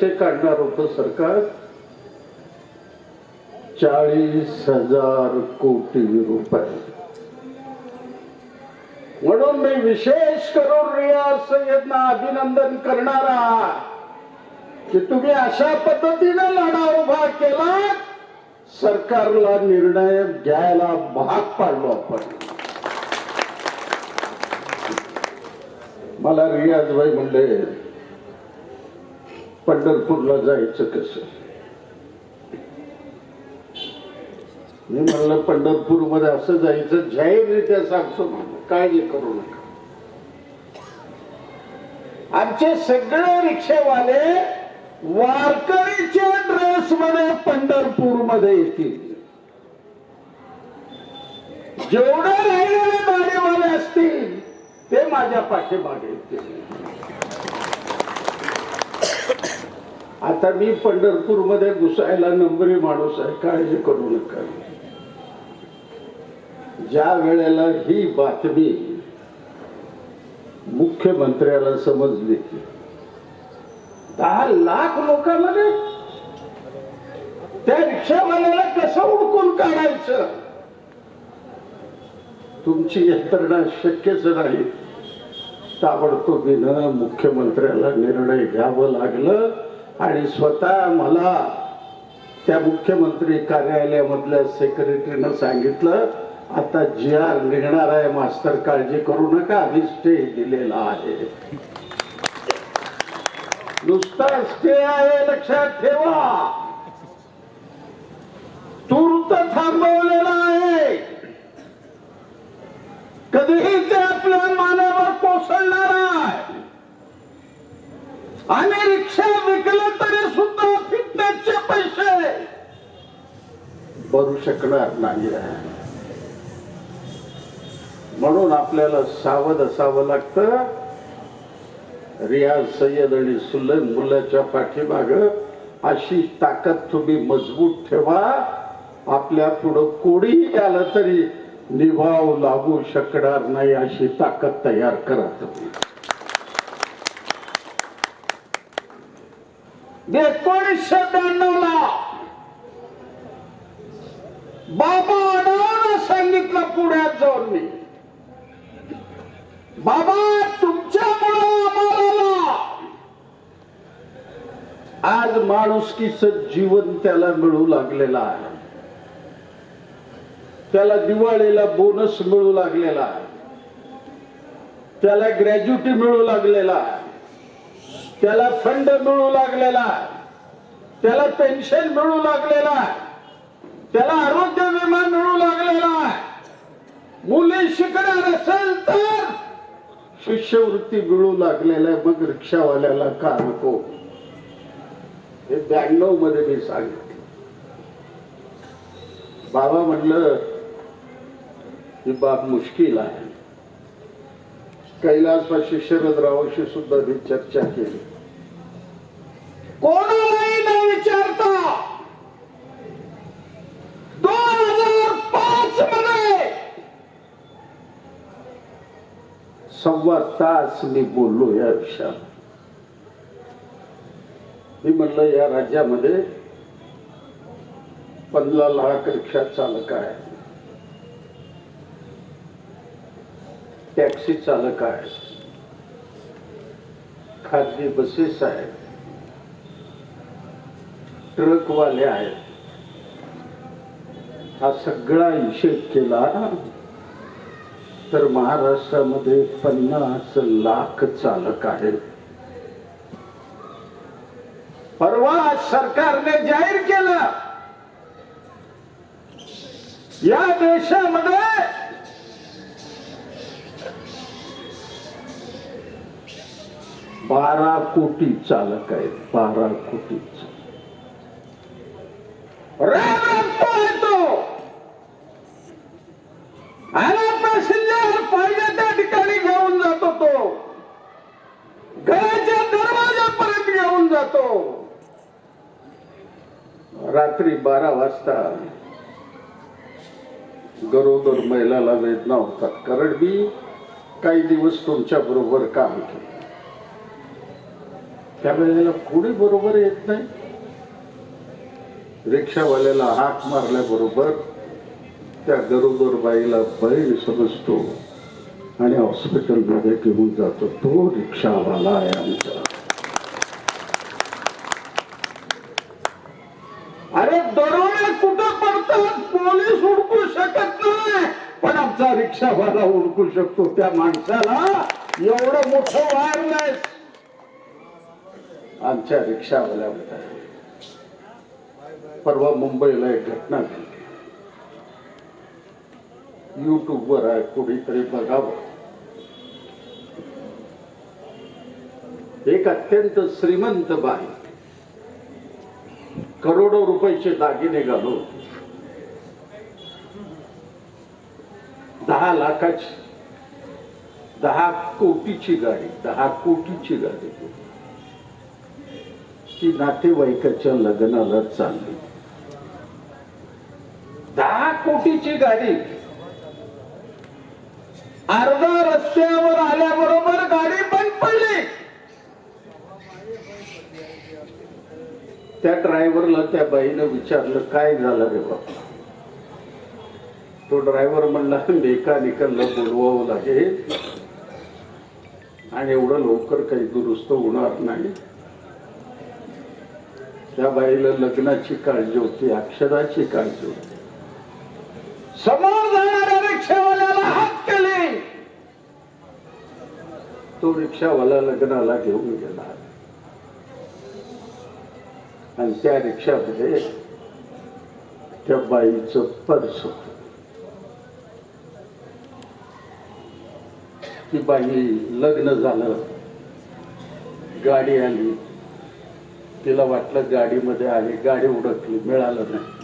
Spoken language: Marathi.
पैसे काढणार होतं सरकार. चाळीस हजार कोटी रुपये. म्हणून मी विशेष करून रियाज सय्यदना अभिनंदन करणारा की तुम्ही अशा पद्धतीनं लढा उभा केला सरकारला निर्णय घ्यायला भाग पाडलो आपण. मला रियाज भाई म्हणले पंढरपूरला जायचं कसं? मी म्हणलं पंढरपूरमध्ये असं जायचं जाहीररित्या सांगतो काळजी करू नका. आमचे सगळे रिक्षेवाले वारकरीच्या ड्रेस मध्ये पंढरपूरमध्ये येतील. जेवढे राहिलेले गाडीवाले असतील ते माझ्या पाठीमागे येतील. आता मी पंढरपूरमध्ये घुसायला नंबरी माणूस आहे काळजी करू नका. ज्या वेळेला ही बातमी मुख्यमंत्र्याला समजली दहा लाख लोकांमध्ये त्या रिक्षावाल्याला कसं उडकून काढायचं? तुमची यंत्रणा शक्यच नाही. ताबडतोबीनं मुख्यमंत्र्याला निर्णय घ्यावं लागलं. आणि स्वतः मला त्या मुख्यमंत्री कार्यालयामधल्या सेक्रेटरीनं सांगितलं आता जी आर निघणार आहे मास्तर काळजी करू नका आधी स्टे दिलेला आहे. नुसता स्टे आहे लक्षात ठेवा. तूर्त थांबवलेला आहे. कधीही ते आपल्या मानेवर कोसळणार आणि रिक्षा विकलं तरी सुद्धा फिटनेसचे पैसे भरू शकणार नाही म्हणून आपल्याला सावध असावं लागतं. रियाज सय्यद आणि सुलन मुलाच्या पाठीमाग अशी ताकद तुम्ही मजबूत ठेवा. आपल्या पुढं कोणीही आलं तरी निभाव लागू शकणार नाही अशी ताकद तयार करा तुम्ही. एकोणीसशे ब्याण्णव ला बाबा आढावानं सांगितलं पुण्यात जाऊन मी. बाबा तुमच्यामुळं आम्हाला आज माणुसकीच जीवन त्याला मिळू लागलेलं आहे. त्याला दिवाळीला बोनस मिळू लागलेला आहे. त्याला ग्रॅज्युटी मिळू लागलेला आहे. त्याला फंड मिळू लागलेला. त्याला पेन्शन मिळू लागलेला. त्याला आरोग्य विमा मिळू लागलेला. मुले शिकणार असेल तर शिष्यवृत्ती मिळू लागलेल्या मग रिक्षावाल्याला का नको? हे ब्याण्णवमध्ये मी सांगितलं बाबा म्हणलं ही बाब मुश्किल आहे. कैलासवासी शरदरावाशी सुद्धा मी चर्चा केली. सव्वा तास मी बोललो या विषयावर. मी म्हणलं या राज्यामध्ये पंधरा लाख रिक्षा चालक आहे टॅक्सी चालक आहे खाजगी बसेस आहेत. ट्रकवाले आहेत. हा सगळा हिशेब केला तर महाराष्ट्रामध्ये पन्नास लाख चालक आहेत. परवा सरकारने जाहीर केलं. या देशामध्ये बारा कोटी चालक आहेत. बारा कोटी तो आणि पॅसेंजर पाहिजे त्या ठिकाणी घेऊन जातो तो घराच्या दरवाजापर्यंत घेऊन जातो रात्री बारा वाजता गरोदर महिलाला वेदना होतात. कारण मी काही दिवस तुमच्या बरोबर काम केलं. महिलेला कोणी बरोबर येत नाही. रिक्षावाल्याला हाक मारल्याबरोबर त्या गरोदर बाईला बैल समजतो आणि हॉस्पिटलमध्ये घेऊन जातो. तो रिक्षावाला आहे आमचा. पोलीस उडकू शकत नाही. पण आमचा रिक्षावाला उडकू शकतो त्या माणसाला एवढं मोठं नाही. आमच्या रिक्षावाल्यामध्ये परवा मुंबईला एक घटना घडली. युट्यूबवर आहे कुणीतरी बघावं. एक अत्यंत श्रीमंत बाई करोडो रुपयाचे दागिने घालून दहा लाखाची दहा कोटीची गाडी दहा कोटीची गाडी. ती नातेवाईकाच्या लग्नाला चालली. दहा कोटीची गाडी. अर्धा रस्त्यावर आल्याबरोबर गाडी बंद पडली. त्या ड्रायव्हरला त्या बाईनं विचारलं काय झालं रे बाबा? तो ड्रायव्हर म्हणला मेकॅनिकलला बोलवावं लागेल. आणि एवढं लवकर काही दुरुस्त होणार नाही. त्या बाईला लग्नाची काळजी होती अक्षराची काळजी होती. समोर जाणाऱ्या रिक्षावाल्याला हात केले. तो रिक्षावाला लग्नाला घेऊन गेला. आणि त्या रिक्षामध्ये त्या बाईचं पर्स होत. ती बाई लग्न झालं. गाडी आली. तिला वाटलं गाडीमध्ये आली गाडी उडकली. मिळालं नाही.